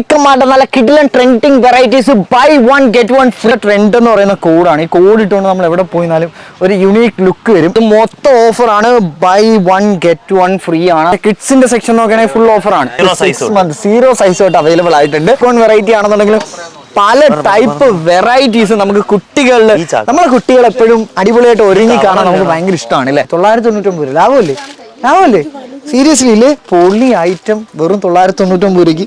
ഫ്രീക്കമായിട്ട് നല്ല കിഡിലൻ trending varieties buy one get one free trend എന്ന് പറയുന്ന കോഡാണ് ഈ കോഡ് ഇട്ടുകൊണ്ട് നമ്മൾ എവിടെ പോയിന്നാലും ഒരു യുണീക്ക് ലുക്ക് വരും. ഇത് മൊത്തം ഓഫറാണ് ആണ്. Buy one get one free ആണ്. കിഡ്സിന്റെ സെക്ഷൻ നോക്കുകയാണെങ്കിൽ ഫുൾ ഓഫറാണ് തൊട്ട്. സീറോ സൈസ് തൊട്ട് അവൈലബിൾ ആയിട്ടുണ്ട്. വൺ വെറൈറ്റി ആണെന്നുണ്ടെങ്കിൽ പല ടൈപ്പ് വെറൈറ്റീസ് നമുക്ക് കുട്ടികളിൽ. നമ്മളെ കുട്ടികൾ എപ്പോഴും അടിപൊളിയായിട്ട് ഒരുങ്ങി കാണാൻ നമുക്ക് ഭയങ്കര ഇഷ്ടമാണ് അല്ലേ? തൊള്ളായിരത്തി തൊണ്ണൂറ്റൊമ്പത് ലാഭമല്ലേ? ലാഭമല്ലേ സീരിയസ്ലി ഇല്ലേ? പൊള്ളി ഐറ്റം വെറും തൊള്ളായിരത്തി തൊണ്ണൂറ്റൊമ്പത് രൂപയ്ക്ക്.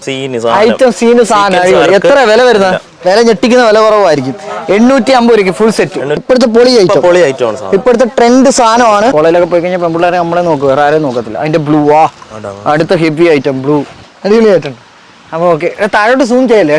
ഐറ്റം സീന് സാധനം. എത്ര വില വരുന്ന? വില ഞെട്ടിക്കുന്ന വില കുറവായിരിക്കും. എണ്ണൂറ്റി അമ്പത് രൂപയ്ക്ക് ഫുൾ സെറ്റ് ഇപ്പോഴത്തെ പൊളി ഐറ്റം പൊളി ഐറ്റം ഇപ്പോഴത്തെ ട്രെൻഡ് സാധനമാണ്. കോളേജിലൊക്കെ പോയി കഴിഞ്ഞാൽ പെൺപിള്ളേരെ നമ്മളെ നോക്കും വേറെ ആരും നോക്കത്തില്ല. അതിന്റെ ബ്ലൂ ആ. അടുത്ത ഹെവി ഐറ്റം ബ്ലൂ അടിപൊളി ഐറ്റം അപ്പൊ ഓക്കെ താഴോട്ട് സൂം ചെയ്യല്ലേ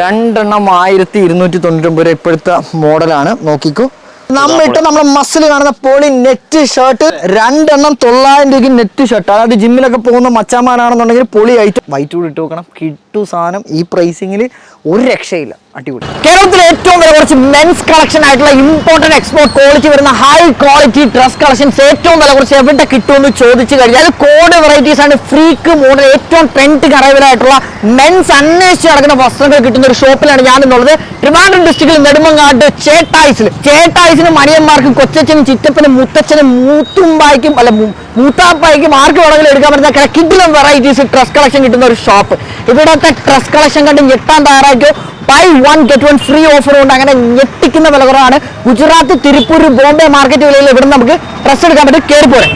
രണ്ടെണ്ണം ആയിരത്തി ഇരുന്നൂറ്റി തൊണ്ണൂറ്റൊമ്പത് രൂപ ഇപ്പോഴത്തെ മോഡലാണ് നോക്കിക്കോ. നമ്മിട്ട് നമ്മളെ മസിൽ കാണുന്ന പോളി നെറ്റ് ഷർട്ട് രണ്ടെണ്ണം തൊള്ളായിരം രൂപയ്ക്ക് നെറ്റ് ഷർട്ട് അതായത് ജിമ്മിലൊക്കെ പോകുന്ന മച്ചാമാനാണെന്നുണ്ടെങ്കിൽ പൊളി ആയിട്ട് വൈറ്റ് കൂടി ഇട്ട് വെക്കണം. കിട്ടു സാധനം. ഈ പ്രൈസിങ്ങിൽ ഒരു രക്ഷയില്ല. അടിപൊളി. കേരളത്തിലെ ഏറ്റവും വില കുറച്ച് മെൻസ് കളക്ഷൻ ആയിട്ടുള്ള ഇമ്പോർട്ടന്റ് എക്സ്പോർട്ട് ക്വാളിറ്റി വരുന്ന ഹൈ ക്വാളിറ്റി ഡ്രസ് കളക്ഷൻസ് ഏറ്റവും വില കുറച്ച് എവിടെ കിട്ടുമെന്ന് ചോദിച്ചു കഴിഞ്ഞാൽ കോഡ് വെറൈറ്റീസ് ആണ് ഫ്രീക്ക് മോഡൽ ഏറ്റവും ട്രെൻഡ് കറവിലായിട്ടുള്ള മെൻസ് അന്വേഷിച്ച് നടക്കുന്ന വസ്ത്രങ്ങൾ കിട്ടുന്ന ഒരു ഷോപ്പിലാണ് ഞാൻ എന്നുള്ളത് ട്രിവാൻഡ്രം ഡിസ്ട്രിക്റ്റിൽ നെടുമങ്ങാട് ചേട്ടായിസിൽ ചേട്ടായിസിനും മണിയന്മാർക്കും കൊച്ചച്ഛനും ചിറ്റപ്പനും മുത്തച്ഛനും മൂത്തുമ്പായിക്കും അല്ല മൂത്താപ്പായിക്കും ആർക്ക് വേണമെങ്കിലും എടുക്കാൻ പറ്റുന്ന കിഡിലും വെറൈറ്റീസ് ഡ്രസ് കളക്ഷൻ കിട്ടുന്ന ഒരു ഷോപ്പ് ഇവിടത്തെ ഡ്രസ് കളക്ഷൻ കണ്ട് ഞെട്ടാൻ തയ്യാറാക്കിയോ? Buy one get one free offer കൊണ്ട് അങ്ങനെ ഞെട്ടിക്കുന്ന വില കുറവാണ്. ഗുജറാത്ത് തിരുപ്പൂർ ബോംബെ മാർക്കറ്റ് വിലയിൽ ഇവിടെ നമുക്ക് ഡ്രസ് എടുക്കാൻ പറ്റും. കയറി പോരെ.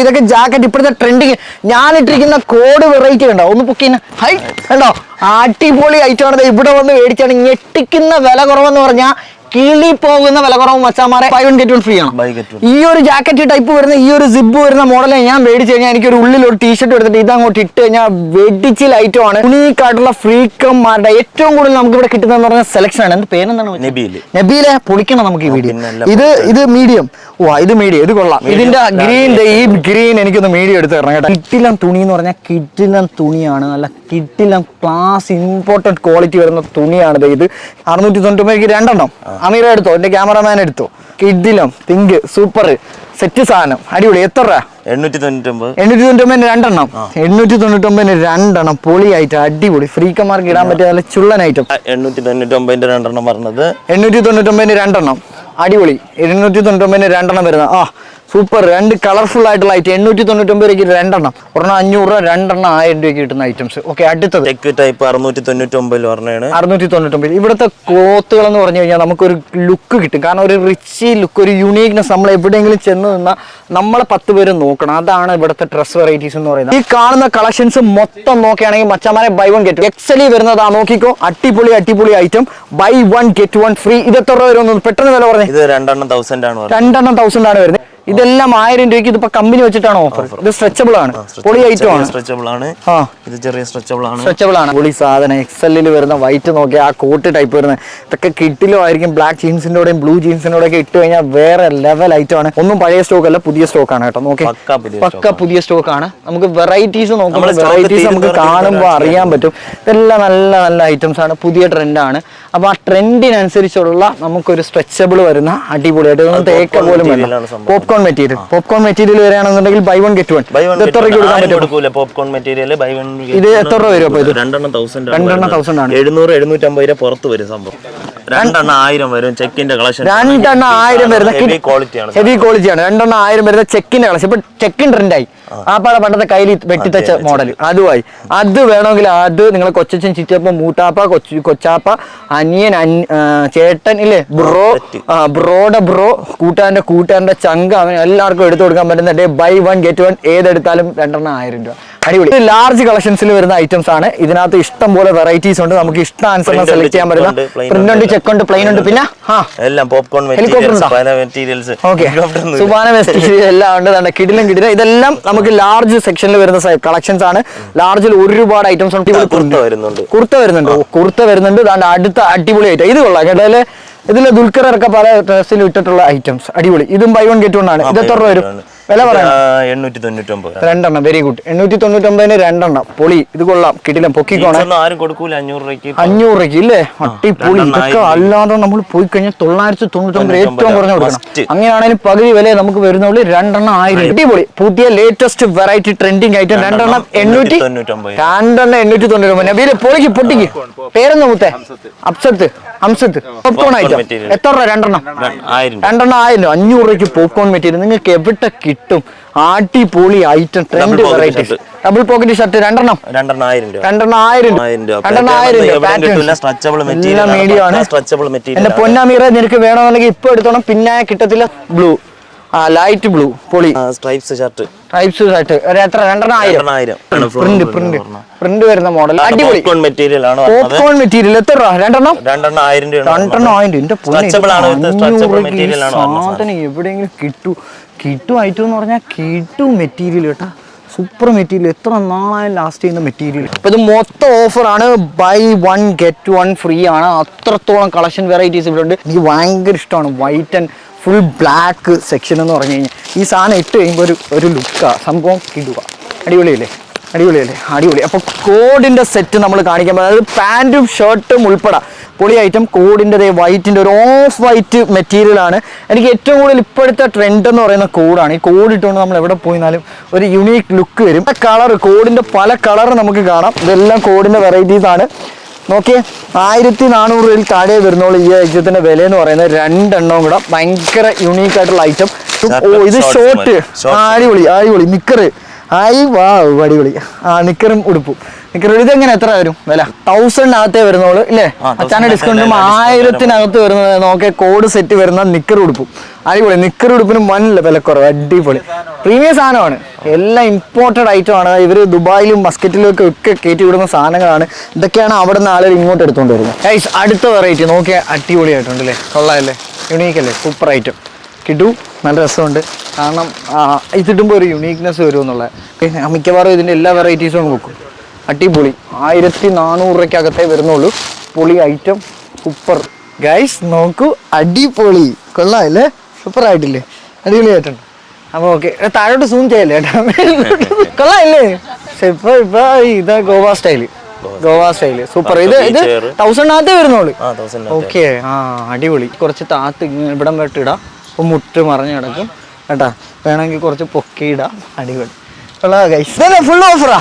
ഇതൊക്കെ ജാക്കറ്റ് ഇപ്പോഴത്തെ ട്രെൻഡിങ് ഞാനിട്ടിരിക്കുന്ന കോഡ് വെറൈറ്റി കണ്ടോ? ഒന്ന് പൊക്കിന് ഹൈ കണ്ടോ? അടിപൊളി ഐറ്റം ആണ്. ഇവിടെ വന്ന് മേടിച്ചാണ്. ഞെട്ടിക്കുന്ന വില കുറവെന്ന് പറഞ്ഞാൽ കിളി പോകുന്ന വില കുറവ് മച്ചാമാരെ ഫൈവ് ഗെറ്റ് വൺ ഫ്രീ ആണ്. ഈ ഒരു ജാക്കറ്റ് ടൈപ്പ് വരുന്ന ഈ ഒരു സിബ് വരുന്ന മോഡലെ ഞാൻ മേടിച്ചു കഴിഞ്ഞാൽ എനിക്ക് ഒരു ഉള്ളിൽ ഒരു ടീഷർട്ട് എടുത്തിട്ട് ഇതങ്ങോട്ട് അങ്ങോട്ട് ഇട്ട് കഴിഞ്ഞാൽ വെടിച്ചിൽ ഐറ്റം ആണ്. യുണീക്ക് ആയിട്ടുള്ള ഫ്രീക്കന്മാരുടെ ഏറ്റവും കൂടുതൽ നമുക്ക് ഇവിടെ കിട്ടുന്നതെന്ന് പറഞ്ഞ സെലക്ഷൻ ആണ്. എന്ത് പേരെന്താണ്. നബീലെ. പൊളിക്കണം നമുക്ക് ഈ വീഡിയോ ഇത് ഇത് മീഡിയം ഓ ഇത് മീഡിയം ഇത് കൊള്ളാം. ഇതിന്റെ ഗ്രീൻ ഈ ഗ്രീൻ എനിക്കൊന്ന് മീഡിയം എടുത്ത് തരണം കേട്ടോ. കിട്ടിലം തുണി എന്ന് പറഞ്ഞാൽ കിട്ടിലം തുണിയാണ്. നല്ല കിട്ടിലം ക്ലാസ് ഇമ്പോർട്ടന്റ് ക്വാളിറ്റി വരുന്ന തുണിയാണ്. ഇത് അറുന്നൂറ്റി തൊണ്ണൂറ്റി രണ്ടെണ്ണം. അമീറ എടുത്തോ? എന്റെ ക്യാമറമാൻ എടുത്തോ? കിഡിലം പിങ്ക് സൂപ്പർ സെറ്റ് സാധനം. അടിപൊളി. എത്ര രൂപ? എണ്ണൂറ്റി എണ്ണൂറ്റി തൊണ്ണൂറ്റൊമ്പതിന് രണ്ടെണ്ണം. എണ്ണൂറ്റി തൊണ്ണൂറ്റൊമ്പതിന് രണ്ടെണ്ണം. പൊളി ഐറ്റം അടിപൊളി. ഫ്രീക്കന്മാർക്ക് ഇടാൻ പറ്റിയ നല്ല ചുള്ളൻ ഐറ്റം എണ്ണൂറ്റി തൊണ്ണൂറ്റൊമ്പതിന്റെ രണ്ടെണ്ണം പറഞ്ഞത്. എണ്ണൂറ്റി തൊണ്ണൂറ്റൊമ്പതിന് രണ്ടെണ്ണം. അടിപൊളി. എണ്ണൂറ്റി തൊണ്ണൂറ്റൊമ്പതിന് രണ്ടെണ്ണം വരുന്ന ആ സൂപ്പർ. രണ്ട് കളർഫുൾ ആയിട്ടുള്ള ഐറ്റം എണ്ണൂറ്റി തൊണ്ണൂറ്റൊമ്പത് രൂപയ്ക്ക് രണ്ടെണ്ണം. ഒരെണ്ണം അഞ്ഞൂറ് രൂപ രണ്ടെണ്ണം ആയിരം രൂപയ്ക്ക് കിട്ടുന്ന ഐറ്റംസ് ഓക്കെ അടുത്തത്. ടെക് ടൈപ്പ് അറുന്നൂറ്റി തൊണ്ണൂറ്റൊമ്പതിൽ പറഞ്ഞാണ് അറുന്നൂറ്റി തൊണ്ണൂറ്റൊമ്പത് ഇവിടുത്തെ ക്ലോത്തുകൾ എന്ന് പറഞ്ഞു കഴിഞ്ഞാൽ നമുക്കൊരു ലുക്ക് കിട്ടും. കാരണം ഒരു റിച്ച് ലുക്ക് ഒരു യുണീക്നെസ് നമ്മൾ എവിടെയെങ്കിലും ചെന്ന് നിന്നാൽ നമ്മളെ പത്ത് പേര് നോക്കണം. അതാണ് ഇവിടുത്തെ ഡ്രസ് വെറൈറ്റീസ് എന്ന് പറയുന്നത്. ഈ കാണുന്ന കളക്ഷൻസ് മൊത്തം നോക്കുകയാണെങ്കിൽ മച്ചമാരെ ബൈ വൺ ഗെറ്റ് എക്സലി വരുന്നതാ നോക്കിക്കോ. അടിപൊളി അടിപൊളി item buy one get one free ഇത് എത്ര രൂപ പെട്ടെന്ന് വില പറഞ്ഞു. ഇത് രണ്ടെണ്ണം തൗസൻഡ് ആണ് രണ്ടെണ്ണം തൗസൻഡ് ആണ് വരുന്നത്. ഇതെല്ലാം ആയിരം രൂപയ്ക്ക് ഇതിപ്പോ കമ്പനി വെച്ചിട്ടാണ് ഓഫർ ഇത് സ്ട്രെച്ചബിൾ ആണ്. പൊളി ഐറ്റം ആണ്. സ്ട്രെച്ചബിൾ ആണ്. ഇത് ചെറിയ സ്ട്രെച്ചബിൾ ആണ്. സ്ട്രെച്ചബിൾ ആണ്. പൊളി സാധനം എക്സലിൽ വരുന്ന വൈറ്റ് നോക്കി ആ കോട്ട് ടൈപ്പ് വരുന്ന. ഇതൊക്കെ കിട്ടിലോ ആയിരിക്കും ബ്ലാക്ക് ജീൻസിന്റെ കൂടെയും ബ്ലൂ ജീൻസിന്റെ ഒക്കെ ഇട്ട് കഴിഞ്ഞാൽ വേറെ ലെവൽ ഐറ്റം ആണ്. ഒന്നും പഴയ സ്റ്റോക്ക് അല്ല പുതിയ സ്റ്റോക്ക് ആണ് കേട്ടോ. നോക്കി പക്ക പുതിയ സ്റ്റോക്ക് ആണ്. നമുക്ക് വെറൈറ്റീസ് നോക്കുമ്പോൾ വെറൈറ്റീസ് നമുക്ക് കാണുമ്പോൾ അറിയാൻ പറ്റും. ഇതെല്ലാം നല്ല നല്ല ഐറ്റംസ് ആണ്. പുതിയ ട്രെൻഡ് ആണ്. അപ്പൊ ആ ട്രെൻഡിനനുസരിച്ചുള്ള നമുക്കൊരു സ്ട്രെച്ചബിൾ വരുന്ന അടിപൊളിയായിട്ട് തേക്ക പോലും popcorn. Popcorn material popcorn material വരികയാണെന്നുണ്ടെങ്കിൽ ബൈ വൺ ഗെറ്റ് വൺ എത്ര രൂപ കൊടുക്കാൻ പറ്റും? പോപ്കോൺ മെറ്റീരിയൽ ബൈ വൺ ഇത് എത്ര രൂപ വരും അപ്പോൾ ഇത്? രണ്ടെണ്ണം തൗസൻഡ് രണ്ടെണ്ണം 1000 ആണ്. എഴുന്നൂറ് എഴുന്നൂറ്റമ്പത് രൂപ പുറത്ത് വരും സംഭവം. രണ്ടെണ്ണം ആയിരം വരും ചെക്കിന്റെ കളക്ഷൻ. രണ്ടെണ്ണം ആയിരം വരുന്ന ഹെവി ക്വാളിറ്റിയാണ് ഹെവി ക്വാളിറ്റിയാണ് രണ്ടെണ്ണം ആയിരം വരുന്ന ചെക്കിന്റെ കളക്ഷൻ. ഇപ്പൊ ചെക്കിൻ ട്രെൻഡായി. ആ. പാട പണ്ടത്തെ കയ്യിൽ വെട്ടിത്തച്ച മോഡൽ അതുമായി. അത് വേണമെങ്കിൽ അത് നിങ്ങളെ കൊച്ചച്ഛൻ ചിറ്റപ്പ മൂട്ടാപ്പ കൊച്ചു കൊച്ചാപ്പ അനിയൻ ചേട്ടൻ ഇല്ലേ? ബ്രോ ബ്രോടെ ബ്രോ കൂട്ടാന്റെ കൂട്ടാന്റെ ചങ്ക അവൻ എല്ലാവർക്കും എടുത്തു കൊടുക്കാൻ പറ്റുന്ന ഡേ ബൈ വൺ ഗെറ്റ് വൺ ഏതെടുത്താലും രണ്ടെണ്ണം ആയിരം രൂപ. അടിപൊളി. ഇത് ലാർജ് കളക്ഷൻസിൽ വരുന്ന ഐറ്റംസ് ആണ്. ഇതിനകത്ത് ഇഷ്ടം പോലെ വെറൈറ്റീസ് ഉണ്ട്. നമുക്ക് ഇഷ്ടാനുസരണം സെലക്ട് ചെയ്യാൻ പറ്റുന്ന പ്രിന്റ് ഉണ്ട്. ചെക്ക് ഉണ്ട് പ്ലെയിൻ ഉണ്ട്. പിന്നെ എല്ലാം പോപ്കോൺ മെറ്റീരിയൽസ് സുബാന എല്ലാം ഉണ്ട്. തന്നെ കിടിലും കിടിലും. ഇതെല്ലാം നമുക്ക് ലാർജ് സെക്ഷനിൽ വരുന്ന കളക്ഷൻസ് ആണ്. ലാർജിൽ ഒരുപാട് ഐറ്റംസ് ഉണ്ട്. കുർത്ത വരുന്നുണ്ട്. കുർത്ത വരുന്നുണ്ട്. കുർത്ത വരുന്നുണ്ട്. അടുത്ത അടിപൊളി ഐറ്റം ഇത് കൊള്ളാം കേട്ടോ. ദുൽഖർ ഒക്കെ പല ഡ്രസ്സിൽ ഇട്ടിട്ടുള്ള ഐറ്റംസ് അടിപൊളി. ഇതും ബൈ വൺ ഗെറ്റ് വൺ ആണ്. ഇത് എത്ര രൂപ വരും? വില പറയാം എണ്ണൂറ്റി തൊണ്ണൂറ്റൊമ്പത് രണ്ടെണ്ണം വെരി ഗുഡ് എണ്ണൂറ്റി തൊണ്ണൂറ്റൊമ്പതിന് രണ്ടെണ്ണം. പൊളി ഇത് കൊള്ളാം. കിട്ടില്ല പൊക്കിക്കോണേ. ആരും കൊടുക്കൂല അഞ്ഞൂറ് രൂപയ്ക്ക്. അഞ്ഞൂറ് രൂപയ്ക്ക് ഇല്ലേ? അട്ടി പൊളി ഇതൊക്കെ അല്ലാതെ നമ്മൾ പോയി കഴിഞ്ഞാൽ തൊള്ളായിരത്തി തൊണ്ണൂറ്റൊമ്പത് ഏറ്റവും കുറഞ്ഞ കൊടുക്കണം. അങ്ങനെയാണെങ്കിൽ പകുതി വില നമുക്ക് വരുന്നുള്ളൂ. രണ്ടെണ്ണം ആയിരം. അടിപൊളി. പുതിയ ലേറ്റസ്റ്റ് വെറൈറ്റി ട്രെൻഡിങ് ഐറ്റം രണ്ടെണ്ണം എണ്ണൂറ്റി തൊണ്ണൂറ്റൊമ്പത് രണ്ടെണ്ണം എണ്ണൂറ്റി തൊണ്ണൂറ്റൊമ്പത് നബീൽ പൊളിക്ക് പൊട്ടിക്ക്. പേരെന്ന് മുത്തേ? അപ്സത്ത് അംസത്ത്. Popcorn item material. എത്ര രൂപ രണ്ടെണ്ണം രൂപ. രണ്ടെണ്ണം ആയിരം രൂപ. അഞ്ഞൂറ് രൂപയ്ക്ക് പോപ്കോൺ മെറ്റീരിയൽ നിങ്ങൾക്ക് എവിടെ കിട്ടും അടിപൊളി item trend varieties double pocket shirt രണ്ടെണ്ണം. രണ്ടെണ്ണം ആയിരം രൂപ. രണ്ടെണ്ണം ആയിരം. രണ്ടെണ്ണം ആയിരം. മീഡിയം ആണ്. എന്റെ ആണ്. പൊന്നാമീറ നിനക്ക് വേണമെന്നുണ്ടെങ്കിൽ ഇപ്പൊ എടുത്തോണം. പിന്നെ കിട്ടത്തില്ല. ബ്ലൂ ആ ലൈറ്റ് ബ്ലൂ പൊളി. സ്ട്രൈപ്സ് ഷർട്ട് സ്ട്രൈപ്സ് ഷർട്ട് ഒരു എത്ര? രണ്ടെണ്ണായിരം പ്രിന്റ് പ്രിന്റ് പ്രിന്റ് വരുന്ന മോഡൽ അടിപൊളി. മെറ്റീരിയൽ ആണ്. പോപ്കോൺ മെറ്റീരിയൽ എത്ര രൂപ? രണ്ടെണ്ണം? രണ്ടെണ്ണം ആയിരം രൂപ രണ്ടെണ്ണം ആയിരം. രൂപ. സാധനം. എവിടെയെങ്കിലും കിട്ടു. കിട്ടു ഐറ്റം എന്ന് പറഞ്ഞാൽ കിട്ടു മെറ്റീരിയൽ കേട്ടാ. സൂപ്പർ മെറ്റീരിയൽ എത്ര നാളായാലും ലാസ്റ്റ് ചെയ്യുന്ന മെറ്റീരിയൽ ഇപ്പൊ ഇത് മൊത്തം ഓഫറാണ് buy one get one free ആണ്. അത്രത്തോളം കളക്ഷൻ വെറൈറ്റീസ് ഇവിടെ ഉണ്ട്. എനിക്ക് ഭയങ്കര ഇഷ്ടമാണ്. White and full black section എന്ന് പറഞ്ഞു കഴിഞ്ഞാൽ ഈ സാധനം ഇട്ട് കഴിയുമ്പോൾ ഒരു ഒരു ലുക്കാണ് സംഭവം കിടുക. അടിപൊളിയല്ലേ? അടിപൊളിയല്ലേ? അടിപൊളി. അപ്പോൾ കോഡിന്റെ സെറ്റ് നമ്മൾ കാണിക്കാൻ പറ്റും അതായത് പാന്റും ഷർട്ടും ഉൾപ്പെടെ. പൊളി ഐറ്റം കോഡിന്റെ വൈറ്റിന്റെ ഒരു ഓഫ് വൈറ്റ് മെറ്റീരിയലാണ് എനിക്ക് ഏറ്റവും കൂടുതൽ ഇപ്പോഴത്തെ ട്രെൻഡ് എന്ന് പറയുന്ന കോഡാണ് ഈ കോഡ് ഇട്ടുകൊണ്ട് നമ്മൾ എവിടെ പോയിരുന്നാലും ഒരു യുണീക്ക് ലുക്ക് വരും. കളർ കോഡിന്റെ പല കളർ നമുക്ക് കാണാം. ഇതെല്ലാം കോഡിന്റെ വെറൈറ്റീസാണ് നോക്കിയേ ആയിരത്തി നാനൂറ് രൂപയിൽ താഴെ വരുന്നോളൂ ഈ ഐറ്റത്തിന്റെ വില എന്ന് പറയുന്നത് രണ്ടെണ്ണവും കൂടെ. ഭയങ്കര യുണീക്ക് ആയിട്ടുള്ള ഐറ്റം ഓ ഇത് ഷോർട്ട് അടിപൊളി അടിപൊളി നിക്കറ്. ആയി വാ അടിപൊളി. ആ നിക്കറും ഉടുപ്പും. നിക്കർ ഇതെങ്ങനെ എത്ര വരും? വില. തൗസൻഡിനകത്തേ വരുന്നുള്ളൂ ഇല്ലേ? അച്ഛന്റെ 1000 ഡിസ്കൗണ്ടും ആയിരത്തിനകത്ത് വരുന്നത്? നോക്കിയ കോഡ് സെറ്റ് വരുന്ന നിക്കർ ഉടുപ്പും. അടിപൊളി നിക്കർ ഉടുപ്പിന് ഉടുപ്പിനും വില വിലക്കുറവ് അടിപൊളി. പ്രീമിയം സാധനമാണ്. എല്ലാം ഇമ്പോർട്ടഡ് ഐറ്റം ആണ്. ഇവർ ദുബായിലും മസ്കറ്റിലും ഒക്കെ ഒക്കെ കയറ്റി വിടുന്ന സാധനങ്ങളാണ്. ഇതൊക്കെയാണ് അവിടെ നിന്ന് ആളുകൾ ഇങ്ങോട്ട് എടുത്തുകൊണ്ട് വരുന്നത്. ഗൈസ് അടുത്ത വെറൈറ്റി നോക്കിയാൽ അടിപൊളിയായിട്ടുണ്ട് അല്ലേ കൊള്ളാമല്ലേ യുണീക്ക് അല്ലേ? സൂപ്പർ ഐറ്റം കിട്ടു നല്ല രസമുണ്ട്. കാരണം ഇതിട്ടുമ്പോൾ ഇതിടുമ്പോൾ ഒരു യുണീക്നെസ് വരും എന്നുള്ളത് പിന്നെ മിക്കവാറും ഇതിന്റെ എല്ലാ വെറൈറ്റീസും നോക്കും അടിപൊളി. ആയിരത്തി നാനൂറ് രൂപയ്ക്കകത്തേ വരുന്നുള്ളൂ. പൊളി ഐറ്റം സൂപ്പർ. ഗൈസ് നോക്കൂ അടിപൊളി. കൊള്ളാമല്ലേ സൂപ്പർ ആയിട്ടില്ലേ അടിപൊളിയായിട്ടുണ്ട്. അപ്പോൾ ഓക്കെ താഴോട്ട് സൂം ചെയ്യല്ലേ കൊള്ളാല്ലേ കൊള്ളാമല്ലേ പക്ഷെ ഇപ്പൊ ഇപ്പൊ ഇത് Goa style. Goa style. Super. ഇത് ഇത് തൗസൻഡ് തൗസൻഡിനകത്തേ വരുന്നുള്ളൂ. ഓക്കെ ആ അടിപൊളി. കുറച്ച് താത്ത് ഇവിടം വെട്ടിടാം. അപ്പം മുട്ട് മറിഞ്ഞ് കിടക്കും. കേട്ടാ വേണമെങ്കിൽ കുറച്ച് പൊക്കിയിടാം. അടിപൊളി. ഫുൾ ഓഫറാ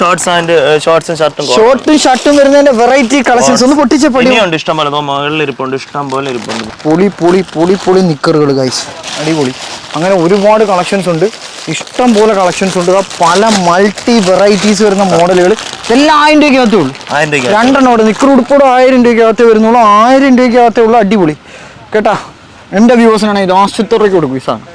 ഷോർട്സ് ആൻഡ് ഷോർട്സും ഷർട്ടും ഷോർട്ടും ഷർട്ടും വരുന്നതിന്റെ വെറൈറ്റി കളക്ഷൻസ് ഒന്ന് ഇനിയുണ്ട് ഇഷ്ടം പോലെ. മുകളിൽ ഇരിപ്പുണ്ട് ഇഷ്ടം പോലെ ഇരിപ്പുണ്ട്. പൊളി പൊളി പൊളി പൊളി നിക്കറുകൾ ഗൈസ് അടിപൊളി. അങ്ങനെ ഒരുപാട് കളക്ഷൻസ് ഉണ്ട്. ഇഷ്ടം പോലെ കളക്ഷൻസ് ഉണ്ട്. പല മൾട്ടി വെറൈറ്റീസ് വരുന്ന മോഡലുകൾ ഇതെല്ലാം ആയിരം രൂപയ്ക്കകത്തേ ഉള്ളൂ. ആയിരം രൂപയ്ക്ക് രണ്ടെണ്ണം ഉണ്ട് നിക്കർ ഉടുപ്പോടെ ആയിരം രൂപയ്ക്കകത്തേ വരുന്നുള്ളൂ. ആയിരം രൂപയ്ക്കകത്തേ ഉള്ളൂ. അടിപൊളി. കേട്ടാ? എന്റെ വ്യൂസിനാണ് ഇത് ആശുപത്രി രൂപയ്ക്ക് കൊടുക്കും ഈ സാധനം.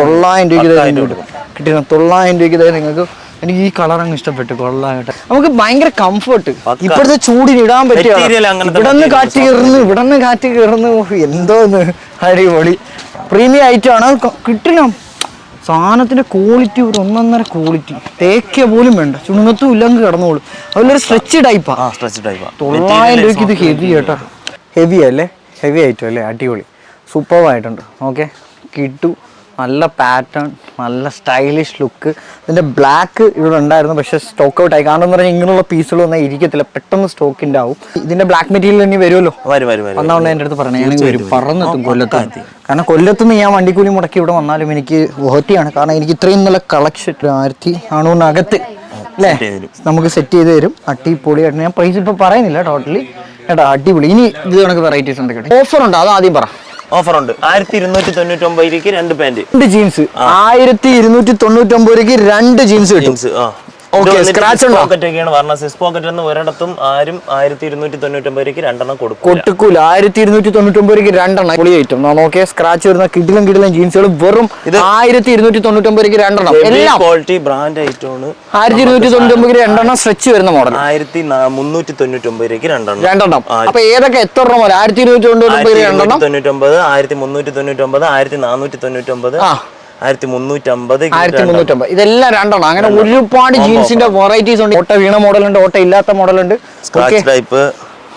തൊള്ളായിരം രൂപയ്ക്ക്. തൊള്ളായിരം രൂപയ്ക്ക് കിട്ടിയ തൊള്ളായിരം രൂപയ്ക്ക് നിങ്ങൾക്ക് എനിക്ക് ഈ കളർ അങ്ങ് ഇഷ്ടപ്പെട്ടു. കൊള്ളായിട്ട് നമുക്ക് ഭയങ്കര കംഫർട്ട് ഇപ്പോഴത്തെ ചൂടിന് ഇടാൻ പറ്റിയ Material അങ്ങനത്തെ ഇവിടെ നിന്ന് materials കാറ്റ് കയറുന്നു ഇവിടെ നിന്ന് കാറ്റ് കയറുന്നു. എന്തോന്ന്? അടിപൊളി. പ്രീമിയം ഐറ്റം ആണ്. അത് ക- സാധനത്തിന്റെ ക്വാളിറ്റി ഒരു ഒന്നൊന്നര ക്വാളിറ്റി തേക്ക പോലും വേണ്ട. ചുണുങ്ങത്തും ഇല്ലെങ്കിൽ കിടന്നോളൂ. അതിലൊരു സ്ട്രെച്ച് ടൈപ്പാ സ്ട്രെച്ച് ടൈപ്പാ തൊള്ളായിരം രൂപയ്ക്ക് ഇത് ഹെവി കേട്ടോ. ഹെവി അല്ലേ? ഹെവി ഐറ്റം അല്ലേ? അടിപൊളി. സൂപ്പർ ആയിട്ടുണ്ട് ഓക്കെ കിട്ടു നല്ല പാറ്റേൺ നല്ല സ്റ്റൈലിഷ് ലുക്ക് ഇതിന്റെ ബ്ലാക്ക് ഇവിടെ ഉണ്ടായിരുന്നു പക്ഷേ സ്റ്റോക്ക് ഔട്ട് ആയി. കാരണം എന്ന് പറഞ്ഞാൽ ഇങ്ങനെയുള്ള പീസുകളൊന്നും ഇരിക്കത്തില്ല. പെട്ടെന്ന് സ്റ്റോക്ക് ആവും ഇതിന്റെ ബ്ലാക്ക് മെറ്റീരിയൽ ഇനി വരുമല്ലോ? വരും വരും വരും വന്നതുകൊണ്ട് എന്റെ അടുത്ത് പറഞ്ഞത് ഞാൻ വരും. പറന്നെത്തും കൊല്ലത്ത് കാരണം കൊല്ലത്തുനിന്ന് ഞാൻ വണ്ടിക്കൂലി മുടക്കി ഇവിടെ വന്നാലും എനിക്ക് ഓഹറ്റിയാണ് കാരണം എനിക്ക് ഇത്രയും നല്ല കളക്ഷൻ ആയിരത്തി അണൂറിനകത്ത് അല്ലേ. നമുക്ക് സെറ്റ് ചെയ്ത് തരും. അടിപൊളിയായിട്ട്. ഞാൻ പ്രൈസ് ഇപ്പൊ പറയുന്നില്ല ടോട്ടലി കേട്ടോ അടിപൊളി. ഇനി ഇത് കണക്ക് വെറൈറ്റീസ് ഉണ്ട് കേട്ടോ ഓഫർ ഉണ്ടോ? അത് ആദ്യം പറ. ഓഫർ ഉണ്ട് ആയിരത്തി ഇരുന്നൂറ്റി തൊണ്ണൂറ്റി ഒമ്പതിലേക്ക് രണ്ട് പാന്റ് രണ്ട് ജീൻസ് ആയിരത്തി ഇരുന്നൂറ്റി തൊണ്ണൂറ്റി ഒമ്പത് രൂപയ്ക്ക് രണ്ട് ജീൻസ് ജീൻസ് ആ. Okay, scratch ഉണ്ടോ? പോക്കറ്റ് ഒക്കെയാണ് പറഞ്ഞത്. സിസ് പോക്കറ്റ് എന്ന് ഒരിടത്തും ആരും ആയിരത്തി ഇരുന്നൂറ്റി തൊണ്ണൂറ്റൊമ്പത് രൂപയ്ക്ക് രണ്ടെണ്ണം കൊടുക്കും കൊടുക്കൂല. ആയിരത്തി ഇരുന്നൂറ്റി തൊണ്ണൂറ്റൊമ്പത് രൂപയ്ക്ക് രണ്ടെണ്ണം പൊളി ഐറ്റം. നോക്കിയ സ്ക്രാച്ച് വരുന്ന കിടിലും കിടിലും ജീൻസുകൾ വെറും ആയിരത്തി ഇരുന്നൂറ്റി തൊണ്ണൂറ്റൊമ്പത് രൂപയ്ക്ക് രണ്ടെണ്ണം എല്ലാം ക്വാളിറ്റി ബ്രാൻഡ് ഐറ്റമാണ്. ആയിരത്തി ഇരുന്നൂറ്റി തൊണ്ണൂറ്റൊമ്പത് രണ്ടെണ്ണം സ്ട്രെച്ച് വരുന്ന മോഡൽ ആയിരത്തി മുന്നൂറ്റി തൊണ്ണൂറ്റൊമ്പത് രൂപയ്ക്ക് രണ്ടെണ്ണം. രണ്ടെണ്ണം അപ്പൊ ഏതൊക്കെ എത്ര എണ്ണം പോലെ? ആയിരത്തി ഇരുന്നൂറ്റി തൊണ്ണൂറ്റൊമ്പത് രണ്ടെണ്ണം? തൊണ്ണൂറ്റി ഒമ്പത് ആയിരത്തി മുന്നൂറ്റി തൊണ്ണൂറ്റി ഒമ്പത് ആയിരത്തി നാനൂറ്റി തൊണ്ണൂറ്റി ഒമ്പത് ആ. ആയിരത്തി മുന്നൂറ്റി അമ്പത് ആയിരത്തി മുന്നൂറ്റി ഒമ്പത് ഇതെല്ലാം രണ്ടെണ്ണം. അങ്ങനെ ഒരുപാട് ജീൻസിന്റെ വെറൈറ്റീസ് ഉണ്ട്. ഓട്ട വീണ മോഡലുണ്ട് ഓട്ട ഇല്ലാത്ത മോഡലുണ്ട്. Type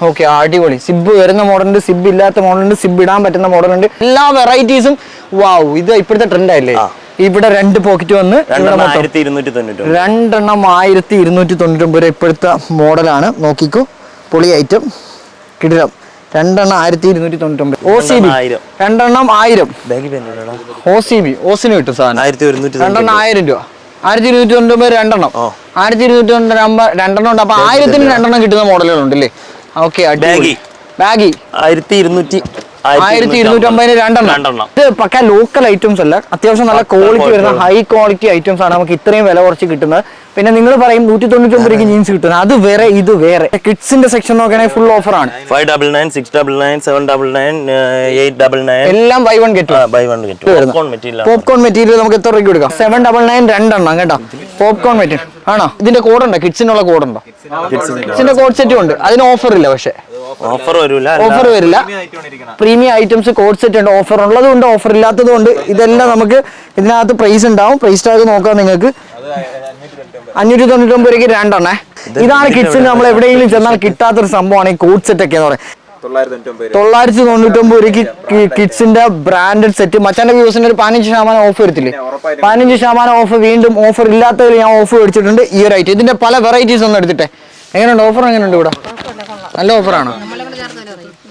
okay. അടിപൊളി. സിബ് വരുന്ന മോഡലുണ്ട് സിബ് ഇല്ലാത്ത മോഡലുണ്ട് സിബ് ഇടാൻ പറ്റുന്ന മോഡലുണ്ട്. എല്ലാ വെറൈറ്റീസും വാവ് ഇത് ഇപ്പോഴത്തെ ട്രെൻഡ് ആയില്ലേ? ഇവിടെ രണ്ട് പോക്കറ്റ് വന്ന് രണ്ടെണ്ണം ആയിരത്തി ഇരുന്നൂറ്റി തൊണ്ണൂറ്റി രൂപ ഇപ്പോഴത്തെ മോഡലാണ് നോക്കിക്കോ. പൊളി ഐറ്റം കിടിലം. രണ്ടെണ്ണം ആയിരത്തി ഇരുന്നൂറ്റി തൊണ്ണൂറ്റൊമ്പത്. ഒ സി ബി രണ്ടെണ്ണം ആയിരം. രണ്ടെണ്ണം ഒ സി ബി ഓസിന് കിട്ടും സാധനം. ആയിരത്തി ഒരുന്നൂറ്റി രണ്ടെണ്ണം ആയിരം രൂപ. ആയിരത്തി ഇരുന്നൂറ്റി തൊണ്ണൂറ്റൊമ്പത് രണ്ടെണ്ണം. ഓ. ആയിരത്തി ഇരുന്നൂറ്റി തൊണ്ണൂറ്റൊമ്പത് രണ്ടെണ്ണം ഉണ്ട്. അപ്പൊ ആയിരത്തിന് രണ്ടെണ്ണം കിട്ടുന്ന മോഡലുകളുണ്ട് അല്ലേ ഓക്കെ ബാഗി. ബാഗി. ആയിരത്തി ഇരുന്നൂറ്റി ആയിരത്തി ഇരുന്നൂറ്റി അമ്പതിന് രണ്ടെണ്ണം. ഇത് പക്ക ലോക്കൽ ഐറ്റംസ് അല്ല. അത്യാവശ്യം നല്ല ക്വാളിറ്റി വരുന്ന ഹൈ ക്വാളിറ്റി ഐറ്റംസ് ആണ് നമുക്ക് ഇത്രയും വില കുറച്ച് കിട്ടുന്നത്. പിന്നെ നിങ്ങൾ പറയും നൂറ്റി തൊണ്ണൂറ്റി ഒമ്പത് ജീൻസ് കിട്ടുന്നത് അത് വേറെ ഇത് വേറെ. കിഡ്സിന്റെ സെക്ഷൻ നോക്കുകയാണെങ്കിൽ ഫുൾ ഓഫർ ആണ്. Five double nine six double nine seven double nine eight double nine എല്ലാം buy one get buy one കിട്ടും പോപ്കോൺ മെറ്റീരിയൽ പോപ്കോൺ മെറ്റീരിയൽ നമുക്ക് എത്ര രൂപയ്ക്ക് കൊടുക്കാം? സെവൻ ഡബിൾ നയൻ രണ്ടെണ്ണം കേട്ടോ. പോപ്കോൺ മെറ്റീരിയൽ ആണോ? ഇതിന്റെ കോഡ് ഉണ്ടോ? കിഡ്സിനുള്ള കോഡ് ഉണ്ടോ? കിഡ്സിന്റെ കോഡ് സെറ്റും ഉണ്ട്. അതിന് ഓഫർ ഇല്ല പക്ഷേ. ഓഫർ വരില്ല. ഓഫർ വരില്ല പ്രീമിയം ഐറ്റംസ് കോഡ് സെറ്റ് ഉണ്ട്. ഓഫർ ഉള്ളതും ഉണ്ട്. ഓഫർ ഇല്ലാത്തതും ഉണ്ട് ഇതെല്ലാം നമുക്ക് ഇതിനകത്ത് പ്രൈസ് ഉണ്ടാവും. പ്രൈസ് ടാഗ് നോക്കാം നിങ്ങൾക്ക്. അഞ്ഞൂറ്റി തൊണ്ണൂറ്റൊമ്പത് രൂപയ്ക്ക് രണ്ടെണ്ണേ. ഇതാണ് കിഡ്സിന് നമ്മൾ എവിടെയെങ്കിലും ചെന്നാൽ കിട്ടാത്തൊരു സംഭവമാണ് ഈ കോഡ് സെറ്റ് ഒക്കെ എന്ന് പറയുന്നത്. തൊള്ളായിരത്തി തൊണ്ണൂറ്റൊമ്പത് രൂപയ്ക്ക് കിഡ്സിന്റെ ബ്രാൻഡഡ് സെറ്റ് മച്ചാന്റെ വ്യൂസിന് ഒരു പതിനഞ്ച് ശതമാനം ഓഫ് വരത്തില്ലേ? പതിനഞ്ച് ശതമാനം ഓഫ് വീണ്ടും ഓഫർ ഇല്ലാത്തതിൽ ഞാൻ ഓഫ് മേടിച്ചിട്ടുണ്ട്. ഈ ഒരു ഐറ്റം ഇതിന്റെ പല വെറൈറ്റീസ് ഒന്ന് എടുത്തിട്ടെ. എങ്ങനെയുണ്ട്? ഓഫർ എങ്ങനെയുണ്ട് ഇവിടെ? നല്ല ഓഫറാണ്.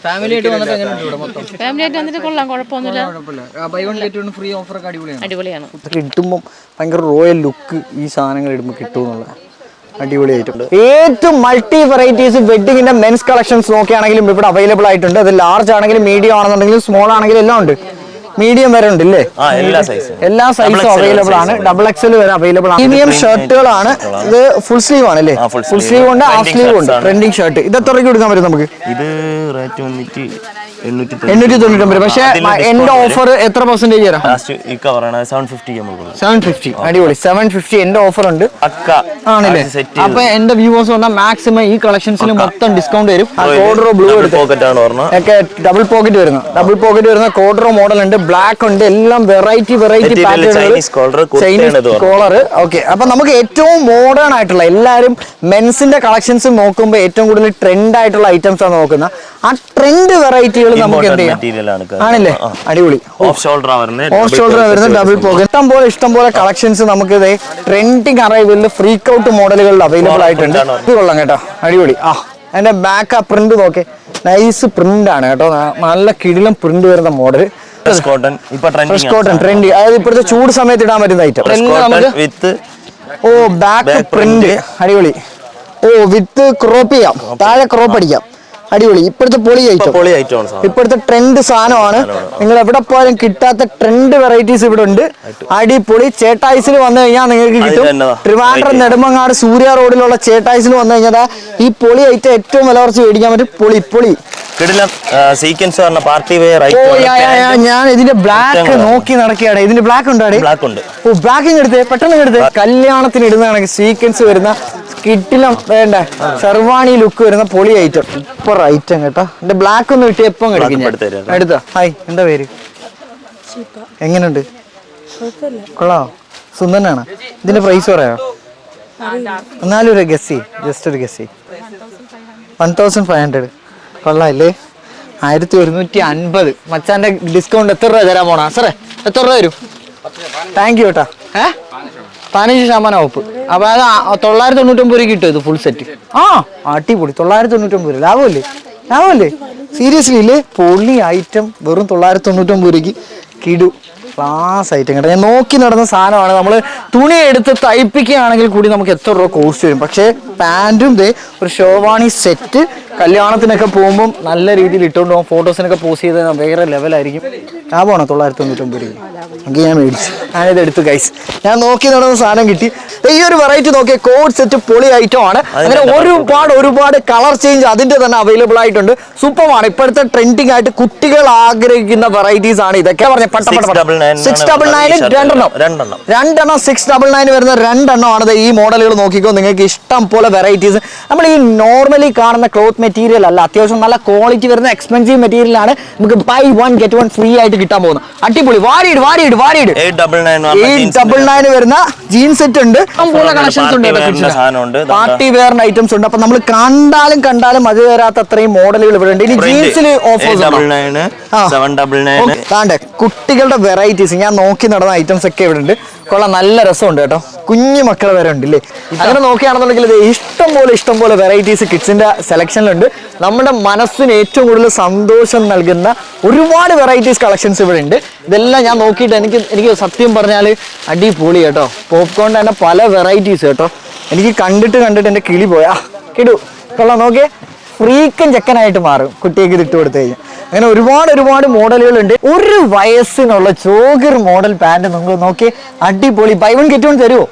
ഫാമിലി ആയിട്ട് വന്നിട്ട് എങ്ങനെയുണ്ട് ഇവിടെ മൊത്തം? ഫാമിലി ആയിട്ട് വന്നിട്ട് കൊള്ളാം കുഴപ്പമൊന്നുമില്ല. കുഴപ്പമില്ല. Buy one get one free offer ഒക്കെ അടിപൊളിയാണ്. അടിപൊളിയാണ്. ഭയങ്കര റോയൽ ലുക്ക് ഈ സാധനങ്ങൾ ഇടുമ്പോൾ കിട്ടും എന്നുള്ള അടിപൊളിയായിട്ടുണ്ട്. ഏറ്റവും മൾട്ടി വെറൈറ്റീസ് വെഡിങ്ങിന്റെ മെൻസ് കളക്ഷൻസ് നോക്കിയാണെങ്കിലും ഇവിടെ അവൈലബിൾ ആയിട്ടുണ്ട്. അത് ലാർജ് ആണെങ്കിലും മീഡിയം ആണെന്നുണ്ടെങ്കിലും സ്മോൾ ആണെങ്കിലും എല്ലാം ഉണ്ട്. മീഡിയം വരെ ഉണ്ട് ഇല്ലേ എല്ലാ സൈസും അവൈലബിൾ ആണ്. ഡബിൾ എക്സൽ വരെ അവൈലബിൾ ആണ്. പ്രീമിയം ഷർട്ടുകളാണ് ഇത് ഫുൾ സ്ലീവ് ആണ് അല്ലേ ഫുൾ സ്ലീവ് ഉണ്ട് ഹാഫ് സ്ലീവ് ഉണ്ട്. ട്രെൻഡിങ് ഷർട്ട് ഇത് എത്ര കൊടുക്കാൻ പറ്റും നമുക്ക്? ഇത് റേറ്റ് വന്നിട്ട് എണ്ണൂറ്റി തൊണ്ണൂറ്റൊമ്പത് പക്ഷേ എന്റെ ഓഫർ എത്ര പെർസെന്റേജ് തരാം സെവൻ ഫിഫ്റ്റി അടിപൊളി. സെവൻ ഫിഫ്റ്റി എന്റെ ഓഫർ ഉണ്ട്. ആണല്ലേ? അപ്പൊ എന്റെ വ്യൂവേഴ്സ് പറഞ്ഞാൽ മാക്സിമം ഈ കളക്ഷൻസിൽ മൊത്തം ഡിസ്കൗണ്ട് വരും. ആ കോഡറോ ബ്ലൂ ഒക്കെ ഡബിൾ പോക്കറ്റ് വരുന്ന. ഡബിൾ പോക്കറ്റ് വരുന്ന കോഡറോ മോഡൽ ഉണ്ട്. ബ്ലാക്ക് ഉണ്ട്. എല്ലാം variety variety Chinese collar okay അപ്പൊ നമുക്ക് ഏറ്റവും മോഡേൺ ആയിട്ടുള്ള എല്ലാവരും മെൻസിന്റെ കളക്ഷൻസ് നോക്കുമ്പോൾ ഏറ്റവും കൂടുതൽ ട്രെൻഡ് ആയിട്ടുള്ള ഐറ്റംസ് ആണ് നോക്കുന്നത്. ആ ട്രെൻഡ് വെറൈറ്റികൾ നമുക്ക് എന്ത് ചെയ്യാം? ആണല്ലേ? അടിപൊളി. ഓഫ് ഷോൾഡർ ഓഫ് ഷോൾഡർ വരുന്ന ഡബിൾ പോക്കറ്റ് ഇഷ്ടം പോലെ ഇഷ്ടം പോലെ കളക്ഷൻസ് നമുക്ക് ട്രെൻഡിങ് അറൈവലിൽ ഫ്രീക്ക് ഔട്ട് മോഡലുകളിൽ അവൈലബിൾ ആയിട്ടുണ്ട്. ഇത് കൊള്ളാം കേട്ടോ. അടിപൊളി. ആ അതിന്റെ ബാക്ക് ആ പ്രിന്റ് നോക്കെ. നൈസ് പ്രിന്റ് ആണ് കേട്ടോ. നല്ല കിടിലം പ്രിന്റ് വരുന്ന മോഡൽ ഫ്രഷ് കോട്ടൺ ട്രെൻഡി അതായത് ഇപ്പോഴത്തെ ചൂട് സമയത്ത് ഇടാൻ പറ്റുന്ന ഐറ്റം വിത്ത് ഓ ബാക്ക് പ്രിന്റ് അടിപൊളി. ഓ വിത്ത് ക്രോപ്പ് ചെയ്യാം. താഴെ ക്രോപ്പ് അടിക്കാം. അടിപൊളി. ഇപ്പോഴത്തെ പൊളി ഐറ്റം. പൊളി ഐറ്റം ആണ് ഇപ്പോഴത്തെ ട്രെൻഡ് സാധനമാണ്. നിങ്ങൾ എവിടെ പോയാലും കിട്ടാത്ത ട്രെൻഡ് വെറൈറ്റീസ് ഇവിടെ ഉണ്ട്. അടിപൊളി. ചേട്ടായിസിൽ വന്നു കഴിഞ്ഞാൽ നിങ്ങൾക്ക് കിട്ടും? ട്രിവാൻഡ്രം നെടുമങ്ങാട് സൂര്യ റോഡിലുള്ള ചേട്ടായിസിൽ വന്നു കഴിഞ്ഞാൽ ഈ പൊളി ഐറ്റം ഏറ്റവും വില കുറച്ച് മേടിക്കാൻ പറ്റും. പൊളി പൊളി. സീക്വൻസ് പറഞ്ഞ പാർട്ടി വെയർ ഞാൻ ഇതിന്റെ ബ്ലാക്ക് നോക്കി നടക്കുകയാണ്. ഇതിന്റെ ബ്ലാക്ക് ഉണ്ടോ ബ്ലാക്ക് ഉണ്ട്. ഓ ബ്ലാക്കിങ് എടുത്തേ പെട്ടെന്ന് എടുത്തേ. കല്യാണത്തിന് ഇടുന്നതാണ് സീക്വൻസ് വരുന്ന കിട്ടിലും വേണ്ട? ഷർവാണി ലുക്ക് വരുന്ന പൊളി ഐറ്റം സൂപ്പർ ഐറ്റം കേട്ടോ. എന്റെ ബ്ലാക്ക് ഒന്ന് കിട്ടി എപ്പം കിടക്കും എടുത്ത്? ഹായ് എന്താ പേര്? എങ്ങനെയുണ്ട് കൊള്ളാം സുന്ദരനാണ്? ഇതിന്റെ പ്രൈസ് പറയാ എന്നാലും ഒരു ഗസ്സി ജസ്റ്റ് ഒരു ഗസ്സി വൺ തൗസൻഡ് ഫൈവ് ഹൺഡ്രഡ് കൊള്ളാല്ലേ? ആയിരത്തി ഒരുന്നൂറ്റി അൻപത് മച്ചാന്റെ ഡിസ്കൗണ്ട് എത്ര രൂപ തരാൻ പോണാ? സാറേ എത്ര രൂപ വരും? താങ്ക് യു കേട്ടാ ഏ? പതിനഞ്ച് ശതമാനം ഓഫ് അപ്പൊ അത് തൊള്ളായിരത്തി തൊണ്ണൂറ്റൊമ്പത് രൂപ കിട്ടും ഇത് ഫുൾ സെറ്റ് ആ അടിപൊളി. തൊള്ളായിരത്തി തൊണ്ണൂറ്റൊമ്പത് ലാഭമല്ലേ? ലാഭമല്ലേ? സീരിയസ്ലി ഇല്ലേ? പൊള്ളി ഐറ്റം വെറും തൊള്ളായിരത്തി തൊണ്ണൂറ്റൊമ്പത് രൂപയ്ക്ക് കിടു. ക്ലാസ് ഐറ്റം കേട്ടോ. ഞാൻ നോക്കി നടന്ന സാധനമാണ്. നമ്മൾ തുണി എടുത്ത് തയ്പ്പിക്കുകയാണെങ്കിൽ കൂടി നമുക്ക് എത്ര രൂപ കോസ്റ്റ് വരും. പക്ഷേ പാന്റും ദേ ഒരു ഷോവാണി സെറ്റ് കല്യാണത്തിനൊക്കെ പോകുമ്പം നല്ല രീതിയിൽ ഇട്ടുകൊണ്ട് പോകും. ഫോട്ടോസിനൊക്കെ പോസ്റ്റ് ചെയ്ത് വേറെ ലെവലായിരിക്കും ലാഭമാണോ? തൊള്ളായിരത്തി തൊണ്ണൂറ്റൊമ്പത് രൂപ ഞാൻ മേടിച്ചു. ഞാനിത് എടുത്തു കൈസ് ഞാൻ നോക്കി നടന്ന സാധനം കിട്ടി. ഈ ഒരു വെറൈറ്റി നോക്കിയ കോഡ് സെറ്റ് പൊളി ഐറ്റം ആണ്. അങ്ങനെ ഒരുപാട് ഒരുപാട് കളർ ചേഞ്ച് അതിന്റെ തന്നെ അവൈലബിൾ ആയിട്ടുണ്ട്. സൂപ്പറാണ് ഇപ്പോഴത്തെ ട്രെൻഡിങ് ആയിട്ട് കുട്ടികൾ ആഗ്രഹിക്കുന്ന വെറൈറ്റീസ് ആണ് ഇതൊക്കെ. പറഞ്ഞ പട്ട പട്ട 699 സിക്സ് ഡബിൾ നയൻ രണ്ടെണ്ണം. രണ്ടെണ്ണം. രണ്ടെണ്ണം സിക്സ് ഡബിൾ നയൻ വരുന്ന രണ്ടെണ്ണം ആണ് ഈ മോഡലുകൾ നോക്കിക്കോ. നിങ്ങൾക്ക് ഇഷ്ടം പോലെ വെറൈറ്റീസ് നമ്മൾ ഈ നോർമലി കാണുന്ന ക്ലോത്ത് മെറ്റീരിയൽ അല്ല അത്യാവശ്യം നല്ല ക്വാളിറ്റി വരുന്ന എക്സ്പെൻസീവ് മെറ്റീരിയൽ ആണ്. നമുക്ക് buy one get one free ആയിട്ട് ആയിട്ട് കിട്ടാൻ പോകുന്ന. അടിപൊളി. വാരിയിട് വാരിയിട് വാരിയിട്. എയ്റ്റ് ഡബിൾ നയൻ വരുന്ന ജീൻ സെറ്റ് ഉണ്ട്. കളക്ഷൻസ് ഉണ്ട്. പാർട്ടി വെയർ ഐറ്റംസ് ഉണ്ട്. അപ്പൊ നമ്മൾ കണ്ടാലും കണ്ടാലും മതി വരാത്ത അത്രയും മോഡലുകൾ ഇവിടെ ഉണ്ട്? ഇനി ജീൻസിൽ ഓഫേഴ്സ് കുട്ടികളുടെ വെറൈറ്റീസ് ഞാൻ നോക്കി നടന്ന ഐറ്റംസ് ഒക്കെ ഇവിടെ ഉണ്ട് കൊള്ളാം. നല്ല രസമുണ്ട് കേട്ടോ. കുഞ്ഞു മക്കൾ വരെ ഉണ്ട് ഇല്ലേ അങ്ങനെ നോക്കുകയാണെന്നുണ്ടെങ്കിൽ ഇഷ്ടം പോലെ ഇഷ്ടം പോലെ വെറൈറ്റീസ് കിഡ്സിന്റെ സെലക്ഷനിലുണ്ട് നമ്മുടെ മനസ്സിന് ഏറ്റവും കൂടുതൽ സന്തോഷം നൽകുന്ന ഒരുപാട് വെറൈറ്റീസ് കളക്ഷൻസ് ഇവിടെ ഉണ്ട് ഇതെല്ലാം ഞാൻ നോക്കിയിട്ട് എനിക്ക് എനിക്ക് സത്യം പറഞ്ഞാൽ അടിപൊളി കേട്ടോ. പോപ്കോൺ തന്നെ പല വെറൈറ്റീസ് കേട്ടോ. എനിക്ക് കണ്ടിട്ട് കണ്ടിട്ട് എന്റെ കിളി പോയാ. കിടു. കൊള്ളാം നോക്കിയേ. ഫ്രീക്കൻ ചെക്കനായിട്ട് മാറും. കുട്ടിക്ക് ഇത് ഇട്ട് കൊടുത്തു കഴിഞ്ഞാൽ അങ്ങനെ ഒരുപാട് ഒരുപാട് മോഡലുകൾ ഉണ്ട് ഒരു വയസ്സിനുള്ള ചോഗർ മോഡൽ പാന്റ് നിങ്ങൾ നോക്കി. അടിപൊളി. ബൈ വൺ ഗെറ്റ് വൺ തരുമോ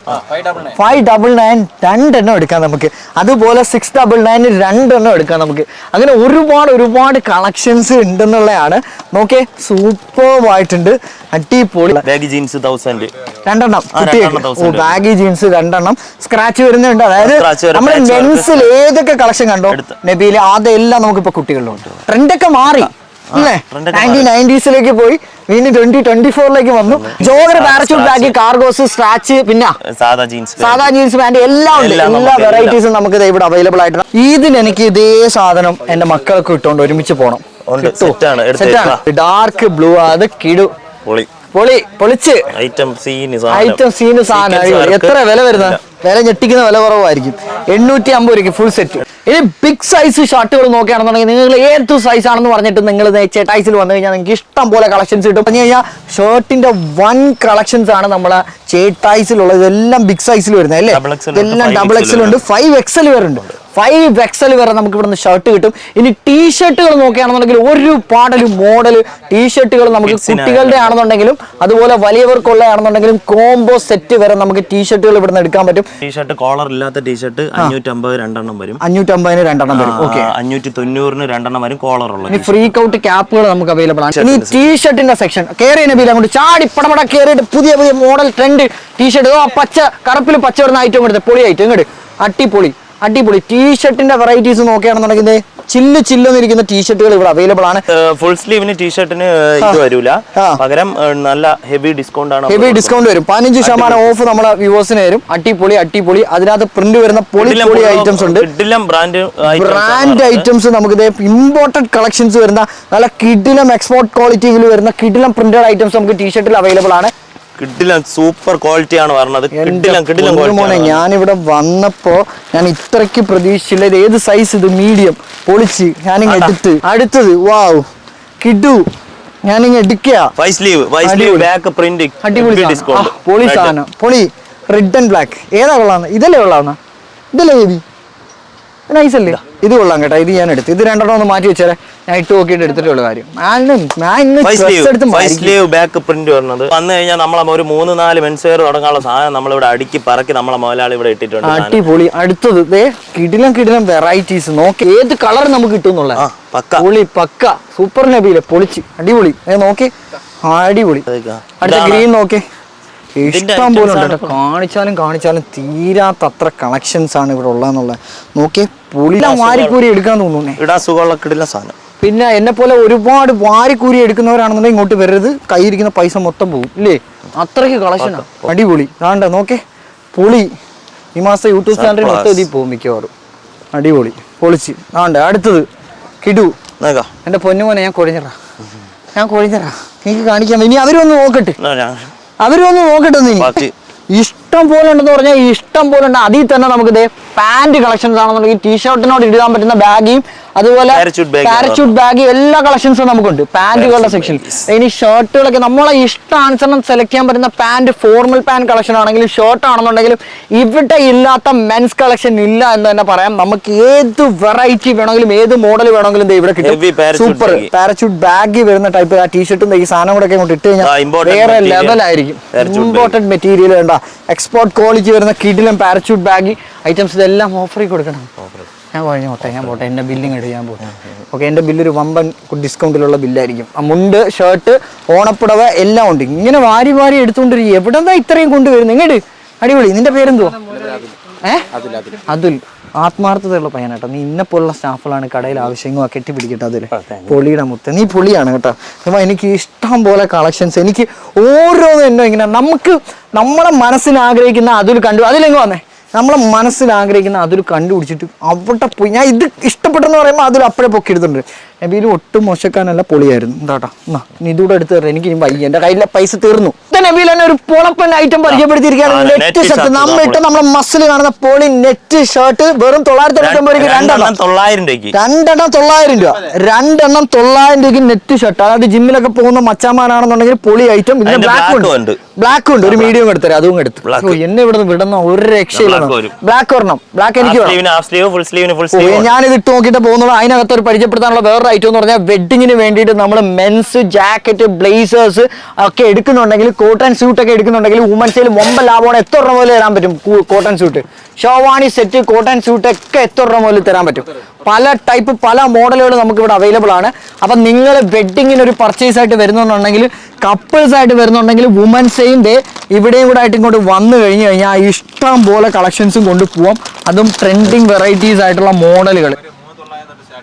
ഫൈവ് ഡബിൾ നയൻ രണ്ടെണ്ണം എടുക്കാം നമുക്ക്. അതുപോലെ സിക്സ് ഡബിൾ നയൻ രണ്ടെണ്ണം എടുക്കാം നമുക്ക്. അങ്ങനെ ഒരുപാട് ഒരുപാട് കളക്ഷൻസ് ഉണ്ടെന്നുള്ളതാണ്. നോക്കിയേ സൂപ്പർ ആയിട്ടുണ്ട്. അടിപൊളി. ബാഗി ജീൻസ് തൗസൻഡ് രണ്ടെണ്ണം. ബാഗി ജീൻസ് രണ്ടെണ്ണം സ്ക്രാച്ച് വരുന്നുണ്ട്. അതായത് നമ്മുടെ മെൻസിൽ ഏതൊക്കെ കളക്ഷൻ കണ്ടോ? എടുത്ത്. അതെല്ലാം നമുക്ക് ഇപ്പൊ കുട്ടികളിലുണ്ട്. ട്രെൻഡൊക്കെ മാറി. അല്ലേ? നയന്റീൻ നയന്റീസിലേക്ക് പോയി. വീണ്ടും ട്വന്റി ട്വന്റി ഫോറിലേക്ക് വന്നു. Jogger parachute bag cargos stretch പിന്നെ സാധാ ജീൻസ് സാധാ ജീൻസ് പാന്റ് എല്ലാം ഉണ്ട്. എല്ലാ വെറൈറ്റീസും നമുക്ക് ഇവിടെ അവൈലബിൾ ആയിട്ടുണ്ട് ഇതിന് എനിക്ക് ഇതേ സാധനം എന്റെ മക്കൾക്ക് ഇട്ടുകൊണ്ട് ഒരുമിച്ച് പോകണം ഡാർക്ക് ബ്ലൂ അത് കിടു. പൊളി പൊളി പൊളിച്ച് ഐറ്റം സീന് ഐറ്റം സീന് സാധനം. എത്ര വില വരുന്ന വില ഞെട്ടിക്കുന്ന വില കുറവായിരിക്കും. എണ്ണൂറ്റി അമ്പത് രൂപയ്ക്ക് ഫുൾ സെറ്റ് ഇനി ബിഗ് സൈസ് ഷർട്ടുകൾ നോക്കുകയാണെന്നുണ്ടെങ്കിൽ നിങ്ങൾ ഏത് സൈസ് ആണെന്ന് പറഞ്ഞിട്ട് നിങ്ങൾ ചേട്ടായിസിൽ വന്നു കഴിഞ്ഞാൽ നിങ്ങൾക്ക് ഇഷ്ടം പോലെ കളക്ഷൻസ് കിട്ടും. പറഞ്ഞു കഴിഞ്ഞാൽ ഷർട്ടിന്റെ വൺ കളക്ഷൻസ് ആണ് നമ്മളെ ചേട്ടായിസിലുള്ളത് ഇതെല്ലാം ബിഗ് സൈസിൽ വരുന്നത് അല്ലേ? എല്ലാം ഇതെല്ലാം ഡബിൾ എക്സൽ ഉണ്ട് ഫൈവ് എക്സൽ വരെ ഉണ്ട് ഫൈവ് എക്സൽ വരെ നമുക്ക് ഇവിടുന്ന് ഷർട്ട് കിട്ടും. ഇനി ടീഷർട്ടുകൾ ഷർട്ടുകൾ നോക്കുകയാണെന്നുണ്ടെങ്കിൽ പാടലും മോഡൽ ടീഷർട്ടുകൾ നമുക്ക് കുട്ടികളുടെ ആണെന്നുണ്ടെങ്കിലും അതുപോലെ വലിയവർക്കുള്ളതാണെന്നുണ്ടെങ്കിലും കോംബോ സെറ്റ് വരെ നമുക്ക് ടീഷർട്ടുകൾ ഇവിടുന്ന് എടുക്കാൻ പറ്റും. ടീഷർട്ട് കോളർ ഇല്ലാത്ത ടീഷർട്ട് അഞ്ഞൂറ്റമ്പത് രണ്ടെണ്ണം വരും. അഞ്ഞൂറ്റമ്പതിന് രണ്ടെണ്ണം വരും. ഓക്കെ അഞ്ഞൂറ്റി തൊണ്ണൂറിന് രണ്ടെണ്ണം വരും കോളർ ഉള്ളത് ഇനി ഫ്രീ കൗട്ട് ക്യാപ്പുകൾ നമുക്ക് അവൈലബിൾ ആണ്. ഇനി ടീഷർട്ടിന്റെ സെക്ഷൻ കയറിയ നബിയിൽ അങ്ങോട്ട് ചാടി പടപട കയറിയിട്ട് പുതിയ പുതിയ മോഡൽ ട്രെൻഡ് ടീ ഷർട്ട് ഓ പച്ച കറുപ്പിൽ പച്ച വരുന്ന ഐറ്റം കൊടുത്ത് പൊളി ഐറ്റം ഇങ്ങോട്ട് അടിപൊളി. അടിപൊളി ടീ ഷർട്ടിന്റെ വെറൈറ്റീസ് നോക്കുകയാണെന്നുണ്ടെങ്കിൽ ചില്ല് ചില്ലെന്നിരിക്കുന്ന ടീ ഷർട്ടുകൾ ഇവിടെ അവൈലബിൾ ആണ്. ഫുൾ സ്ലീവിന് ടീഷർട്ടിന് ഇത് വരൂല. പകരം നല്ല ഹെവി ഡിസ്കൗണ്ട് ആണ് ഹെവി ഡിസ്കൗണ്ട് വരും. പതിനഞ്ച് ശതമാനം ഓഫ് നമ്മളെ വ്യൂവേഴ്സിന് വരും. അടിപൊളി അടിപൊളി. അതിനകത്ത് പ്രിന്റ് വരുന്ന പൊളി പൊളി ഐറ്റംസ് ഉണ്ട്. ബ്രാൻഡ് ബ്രാൻഡ് ഐറ്റംസ് നമുക്ക് ഇതേ ഇമ്പോർട്ടഡ് കളക്ഷൻസ് വരുന്ന നല്ല കിഡിലം എക്സ്പോർട്ട് ക്വാളിറ്റിയിൽ വരുന്ന കിഡിലം പ്രിന്റഡ് ഐറ്റംസ് നമുക്ക് ടീഷർട്ടിൽ അവൈലബിൾ ആണ്. കിഡിലം സൂപ്പർ ക്വാളിറ്റി ആണ് പറഞ്ഞത് കിഡിലം പൊന്നു മോനെ ഞാനിവിടെ വന്നപ്പോ ഞാൻ ഇത്രയ്ക്ക് പ്രതീക്ഷിച്ചില്ല ഇത് ഏത് സൈസ് ഇത്? മീഡിയം പൊളിച്ച്. ഞാനിങ്ങ് എടുത്ത്. അടുത്തത്. വാവ് കിഡു ഞാനിങ്ങ് എടുക്കുക വൈസ് ലീവ് വൈസ് ലീവ് ബാക്ക് പ്രിന്റ് അടിപൊളി ഡിസ്കൗണ്ട് പൊളി സാധനം. പൊളി. റെഡ് ആൻഡ് ബ്ലാക്ക് ഏതാ കൊള്ളാന്ന് ഇതല്ലേ കൊള്ളാവുന്ന ഇതല്ലേ ബേബി നൈസ് അല്ലേ? ഇത് കൊള്ളാം കേട്ടോ ഇത് ഞാൻ എടുത്തു. ഇത് രണ്ടെണ്ണം ഒന്ന് മാറ്റി വെച്ചാലേ ഞാൻ ഇട്ട് നോക്കിയിട്ട് എടുത്തിട്ടുള്ള കാര്യം. ബാക്ക് പ്രിന്റ് വരുന്നത് വന്നു കഴിഞ്ഞാൽ നമ്മളെ ഒരു മൂന്ന് നാല് മെൻസെയർ തുടങ്ങാനുള്ള സാധനം നമ്മളിവിടെ അടുക്കി പറക്കി നമ്മളെ മുതലാളി ഇവിടെ ഇട്ടിട്ടുണ്ട് അടിപൊളി. അടുത്തത് ദേ കിടിലം കിടിലം വെറൈറ്റീസ് നോക്കി ഏത് കളർ നമുക്ക് കിട്ടും എന്നുള്ള പക്ക. പൊളി പക്ക. സൂപ്പർ നബിയിലെ പൊളിച്ച്. അടിപൊളി. നോക്കി. അടിപൊളി. അടുത്ത ഗ്രീൻ നോക്കി. ഇഷ്ടം പോലെ ഉണ്ട് കാണിച്ചാലും കാണിച്ചാലും തീരാത്തത്ര കളക്ഷൻസ് ആണ് ഇവിടെ ഉള്ളതെന്നുള്ളത്. നോക്കിയേ പുളി വാരിക്കൂരി എടുക്കാൻ തോന്നുന്നേ. ഇടാൻ സുഖമുള്ള സാധനം. പിന്നെ എന്നെ പോലെ ഒരുപാട് വാരിക്കൂരി എടുക്കുന്നവരാണെന്നുണ്ടെങ്കിൽ ഇങ്ങോട്ട് വരരുത്. കൈയിരിക്കുന്ന പൈസ മൊത്തം പോകും. ഇല്ലേ? അത്രയ്ക്ക് കളക്ഷനാണ് അടിപൊളി. കാണ്ട നോക്കേ. പുളി. ഈ മാസം യൂട്യൂബ് ചാനലിൽ മൊത്തം ഇതിൽ പോകും മിക്കവാറും. അടിപൊളി. പൊളിച്ച്. കാണ്ട അടുത്തത്. കിടു. എന്റെ പൊന്നുമോനെ ഞാൻ കൊഴിഞ്ഞറാ. ഞാൻ കൊഴിഞ്ഞറാ. എനിക്ക് കാണിക്കാൻ ഇനി അവരൊന്ന് നോക്കട്ടെ. അവരൊന്ന് നോക്കട്ടെ നീ ബാക്കി. ഇഷ്ടം പോലെ ഉണ്ടെന്ന് പറഞ്ഞാൽ ഇഷ്ടം പോലെ ഉണ്ട്. അതിൽ തന്നെ നമുക്ക് ഇതേ പാന്റ് കളക്ഷൻസ് ആണെന്നുണ്ടെങ്കിൽ ടീഷർട്ടിനോട് ഇടാൻ പറ്റുന്ന ബാഗിയും അതുപോലെ പാരച്യൂട്ട് ബാഗ് എല്ലാ കളക്ഷൻസും നമുക്കുണ്ട്. പാന്റുകളുടെ സെക്ഷൻ ഇനി ഷർട്ടുകളൊക്കെ നമ്മളെ ഇഷ്ടാനുസരണം സെലക്ട് ചെയ്യാൻ പറ്റുന്ന പാന്റ് ഫോർമൽ പാന്റ് കളക്ഷൻ ആണെങ്കിലും ഷർട്ട് ആണെന്നുണ്ടെങ്കിലും ഇവിടെ ഇല്ലാത്ത മെൻസ് കളക്ഷൻ ഇല്ല എന്ന് തന്നെ പറയാം. നമുക്ക് ഏത് വെറൈറ്റി വേണമെങ്കിലും ഏത് മോഡൽ വേണമെങ്കിലും ഇവിടെ കിട്ടും. സൂപ്പർ. പാരച്യൂട്ട് ബാഗ് വരുന്ന ടൈപ്പ് ആ ടീഷർട്ടും ഈ സാധനം കൂടെ ഇട്ട് കഴിഞ്ഞാൽ വേറെ. ലെവലായിരിക്കും ഇമ്പോർട്ടന്റ് മെറ്റീരിയൽ വേണ്ട. എക്സ്പോർട്ട് ക്വാളിറ്റി വരുന്ന കിഡിലും പാരച്യൂട്ട് ബാഗ് ഐറ്റംസ് ഇതെല്ലാം ഓഫറിൽ കൊടുക്കണം. ഞാൻ പറഞ്ഞു പോട്ടെ ഞാൻ പോട്ടെ എന്റെ ബില്ലിങ് എടുത്ത് ഞാൻ പോട്ടെ. ഓക്കെ എന്റെ ബില്ലൊരു ഒരു വമ്പൻ ഡിസ്കൗണ്ടിലുള്ള ബില്ലായിരിക്കും ആ മുണ്ട് ഷർട്ട് ഓണപ്പുടവ എല്ലാം ഉണ്ട്. ഇങ്ങനെ വാരി വാരി എടുത്തുകൊണ്ടിരിക്കും എവിടെ നിന്നാ ഇത്രയും കൊണ്ടുവരുന്നത്? ഇങ്ങോട്ട് അടിപൊളി. നിന്റെ പേരെന്തുവാ? ഏഹ് അതുൽ. ആത്മാർത്ഥതയുള്ള പയ്യനാട്ടോ. നീ ഇന്നെ പോലുള്ള സ്റ്റാഫുകളാണ് കടയിൽ ആവശ്യങ്ങൾ കെട്ടിപ്പിടിക്കട്ടെ അതിൽ പൊളിയുടെ മുത്ത്. നീ പൊളിയാണ് കേട്ടോ. അപ്പൊ എനിക്ക് ഇഷ്ടം പോലെ കളക്ഷൻസ് എനിക്ക് ഓരോന്നും എന്നോ ഇങ്ങനെ നമുക്ക് നമ്മളെ മനസ്സിൽ ആഗ്രഹിക്കുന്ന അതിൽ കണ്ടു അതിലെങ്ങ് വന്നേ? നമ്മളെ മനസ്സിൽ ആഗ്രഹിക്കുന്ന അതിൽ കണ്ടുപിടിച്ചിട്ട് അവിടെ പോയി. ഞാൻ ഇത് ഇഷ്ടപ്പെട്ടെന്ന് പറയുമ്പോൾ അതിൽ അപ്പോഴേ പൊക്കി എടുത്തിട്ടുണ്ട് നബീൽ ഒട്ടും മോശക്കാനല്ല പൊളിയായിരുന്നു. എന്താട്ടാ എന്നാ നീ ഇതൂടെ എടുത്ത് തരാം. എനിക്ക് വയ്യ. എന്റെ കയ്യിലെ പൈസ തീർന്നു. നബീൽ തന്നെ ഒരു പൊളപ്പൻ ഐറ്റം പരിചയപ്പെടുത്തിയിരിക്കുകയാണ്. നെറ്റ് ഷർട്ട് നമ്മൾ ഇട്ട് നമ്മളെ മസിൽ കാണുന്ന പോളി നെറ്റ് ഷർട്ട് വെറും തൊള്ളായിരത്തി തൊണ്ണൂറ്റി രൂപയ്ക്ക് രണ്ടെണ്ണം. തൊള്ളായിരം രൂപയ്ക്ക്. രണ്ടെണ്ണം തൊള്ളായിരം രൂപ. രണ്ടെണ്ണം തൊള്ളായിരം രൂപയ്ക്ക് നെറ്റ് ഷർട്ട് അതായത് ജിമ്മിലൊക്കെ പോകുന്ന മച്ചാമാരാണെന്നുണ്ടെങ്കിൽ പൊളി ഐറ്റം പിന്നെ ബ്ലാക്ക് ഉണ്ട്. ബ്ലാക്ക് ഉണ്ട്. ഒരു മീഡിയം എടുത്തരാം അതും എടുത്തു. എന്നെ ഇവിടെ വിടുന്ന ഒരു രക്ഷയില്ല. ബ്ലാക്ക് ഒരെണ്ണം. ബ്ലാക്ക് എനിക്ക് ഞാൻ ഞാനിത് ഇട്ട് നോക്കിയിട്ട് പോകുന്നുള്ളൂ അതിനകത്ത് ഒരു പരിചയപ്പെടുത്താനുള്ള വേറൊരു ഐറ്റം എന്ന് പറഞ്ഞാൽ വെഡിങ്ങിന് വേണ്ടിയിട്ട് നമ്മൾ മെൻസ് ജാക്കറ്റ് ബ്ലേസേഴ്സ് ഒക്കെ എടുക്കുന്നുണ്ടെങ്കിൽ കോട്ടൺ സ്യൂട്ട് ഒക്കെ എടുക്കുന്നുണ്ടെങ്കിൽ വുമൻസിൽ മുമ്പ് ലാഭമാണ് എത്ര രൂപ മുതൽ തരാൻ പറ്റും? Cotton suit sherwani set cotton suit ഒക്കെ എത്ര രൂപ മുതൽ തരാൻ പറ്റും? പല ടൈപ്പ് പല മോഡലുകൾ നമുക്ക് ഇവിടെ അവൈലബിൾ ആണ്. അപ്പം നിങ്ങൾ വെഡ്ഡിങ്ങിന് ഒരു പർച്ചേസ് ആയിട്ട് വരുന്നുണ്ടെങ്കിൽ കപ്പിൾസ് ആയിട്ട് വരുന്നുണ്ടെങ്കിൽ വുമൻസെയും ദേ ഇവിടെയും കൂടെ ആയിട്ട് ഇങ്ങോട്ട് വന്നു കഴിഞ്ഞു കഴിഞ്ഞാൽ ഇഷ്ടം പോലെ കളക്ഷൻസും കൊണ്ടുപോകാം അതും ട്രെൻഡിങ് വെറൈറ്റീസ് ആയിട്ടുള്ള മോഡലുകൾ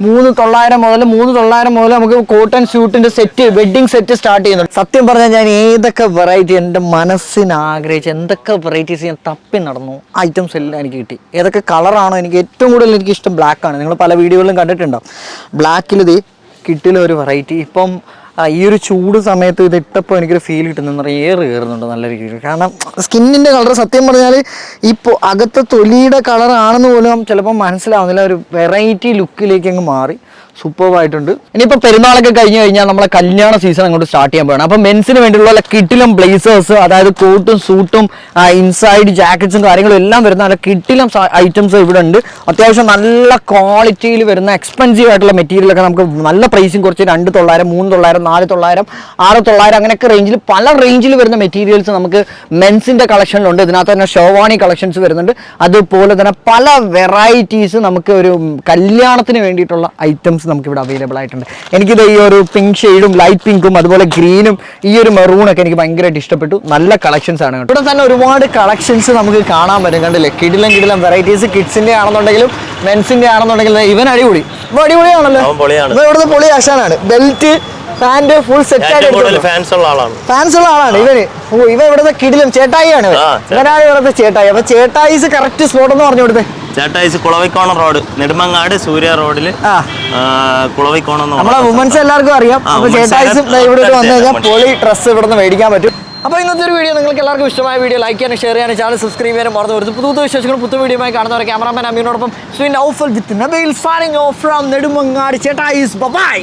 മൂന്ന് തൊള്ളായിരം മുതൽ മൂന്ന് തൊള്ളായിരം മുതൽ നമുക്ക് കോട്ടൺ സ്യൂട്ടിന്റെ സെറ്റ് വെഡിങ് സെറ്റ് സ്റ്റാർട്ട് ചെയ്യുന്നുണ്ട്. സത്യം പറഞ്ഞാൽ ഞാൻ ഏതൊക്കെ വെറൈറ്റി എന്റെ മനസ്സിന് ആഗ്രഹിച്ച് എന്തൊക്കെ വെറൈറ്റീസ് ഞാൻ തപ്പി നടന്നു ഐറ്റംസ് എല്ലാം എനിക്ക് കിട്ടി. ഏതൊക്കെ കളറാണോ എനിക്ക് ഏറ്റവും കൂടുതൽ എനിക്ക് ഇഷ്ടം ബ്ലാക്ക് ആണ്. നിങ്ങൾ പല വീഡിയോകളിലും കണ്ടിട്ടുണ്ടോ ബ്ലാക്കിൽ ഇത് കിട്ടില്ല ഒരു വെറൈറ്റി ഇപ്പം ഈ ഒരു ചൂട് സമയത്ത് ഇത് ഇട്ടപ്പോൾ എനിക്കൊരു ഫീൽ കിട്ടുന്ന. ഏറ് കയറുന്നുണ്ട് നല്ല രീതിയിൽ. കാരണം സ്കിന്നിന്റെ കളർ സത്യം പറഞ്ഞാൽ ഇപ്പോൾ അകത്തെ തൊലിയുടെ കളറാണെന്ന് പോലും ചിലപ്പോൾ മനസ്സിലാവുന്നില്ല. ഒരു വെറൈറ്റി ലുക്കിലേക്ക് അങ്ങ് മാറി. സൂപ്പർവായിട്ടുണ്ട് ഇനിയിപ്പോൾ പെരുന്നാളൊക്കെ കഴിഞ്ഞു കഴിഞ്ഞാൽ നമ്മളെ കല്യാണ സീസൺ അങ്ങോട്ട് സ്റ്റാർട്ട് ചെയ്യാൻ പോകണം അപ്പോൾ മെൻസിന് വേണ്ടിയുള്ള കിട്ടിലും ബ്ലേസേഴ്സ് അതായത് കോട്ടും സൂട്ടും ഇൻസൈഡ് ജാക്കറ്റ്സും കാര്യങ്ങളും എല്ലാം വരുന്ന നല്ല കിട്ടിലും ഐറ്റംസ് ഇവിടെ ഉണ്ട് അത്യാവശ്യം നല്ല ക്വാളിറ്റിയിൽ വരുന്ന എക്സ്പെൻസീവ് ആയിട്ടുള്ള മെറ്റീരിയലൊക്കെ നമുക്ക് നല്ല പ്രൈസും കുറച്ച് രണ്ട് തൊള്ളായിരം മൂന്ന് തൊള്ളായിരം നാല് തൊള്ളായിരം ആറ് തൊള്ളായിരം അങ്ങനെയൊക്കെ റേഞ്ചിൽ പല റേഞ്ചിൽ വരുന്ന മെറ്റീരിയൽസ് നമുക്ക് മെൻസിന്റെ കളക്ഷനിലുണ്ട് ഇതിനകത്ത് തന്നെ ഷോവാണി കളക്ഷൻസ് വരുന്നുണ്ട്. അതുപോലെ തന്നെ പല വെറൈറ്റീസ് നമുക്ക് ഒരു കല്യാണത്തിന് വേണ്ടിയിട്ടുള്ള ഐറ്റംസ് നമുക്ക് ഇവിടെ അവൈലബിൾ ആയിട്ടുണ്ട്. എനിക്കിത് ഈ ഒരു പിങ്ക് ഷെയ്ഡും ലൈറ്റ് പിങ്കും അതുപോലെ ഗ്രീനും ഈ ഒരു മെറൂണൊക്കെ എനിക്ക് ഭയങ്കരമായിട്ട് ഇഷ്ടപ്പെട്ടു. നല്ല കളക്ഷൻസ് ആണ്. ഇവിടെ തന്നെ ഒരുപാട് കളക്ഷൻസ് നമുക്ക് കാണാൻ പറ്റും. കണ്ടില്ലേ? കിടിലം കിടിലം വെറൈറ്റീസ് കിഡ്സിന്റെ ആണെന്നുണ്ടെങ്കിലും മെൻസിന്റെ ആണെന്നുണ്ടെങ്കിലും ഇവൻ അടിപൊളി. ഇപ്പൊ അടിപൊളിയാണല്ലോ. ഇവിടുത്തെ പൊളി ആശാനാണ്. ബെൽറ്റ് പാന്റ് ഫുൾ സെറ്റ് ആയിട്ട് ഫാൻസ് ഉള്ള ആളാണ്. ഫാൻസ് ഉള്ള ആളാണ്. ഇവന്. ഓ ഇവ ഇവിടുത്തെ കിടിലും ചേട്ടായിയാണ്. ഇവനാണ് ഇവിടുത്തെ ചേട്ടായി. അപ്പൊ ചേട്ടായിസ് കറക്റ്റ് സ്പോട്ട് എന്ന് പറഞ്ഞു കൊടുത്തേ. ചേട്ടായിസ് കുളവിക്കോണം റോഡ് നെടുമങ്ങാട് സൂര്യ റോഡിൽ ആ. കുളവിക്കോണം നമ്മളെ വുമൻസ് എല്ലാവർക്കും അറിയാം. അപ്പൊ women's ചേട്ടായിസും ഇവിടെ വന്നു കഴിഞ്ഞാൽ പൊളി ഡ്രസ്സ് ഇവിടെ നിന്ന് മേടിക്കാൻ പറ്റും. അപ്പോൾ ഇന്നത്തെ ഒരു വീഡിയോ നിങ്ങൾക്ക് എല്ലാവർക്കും ഇഷ്ടമായ വീഡിയോ ലൈക്ക് ചെയ്യാനും ഷെയർ ചെയ്യാനും ചാനൽ സബ്സ്ക്രൈബ് ചെയ്യാനും മറന്നു വരുന്നത് പുതു പുതു വിശേഷങ്ങൾ പുതു വീഡിയോയുമായി കാണുന്നവരെ cameraman Naufal with Nabeel of from Nedumangad ചേട്ടായിസ് by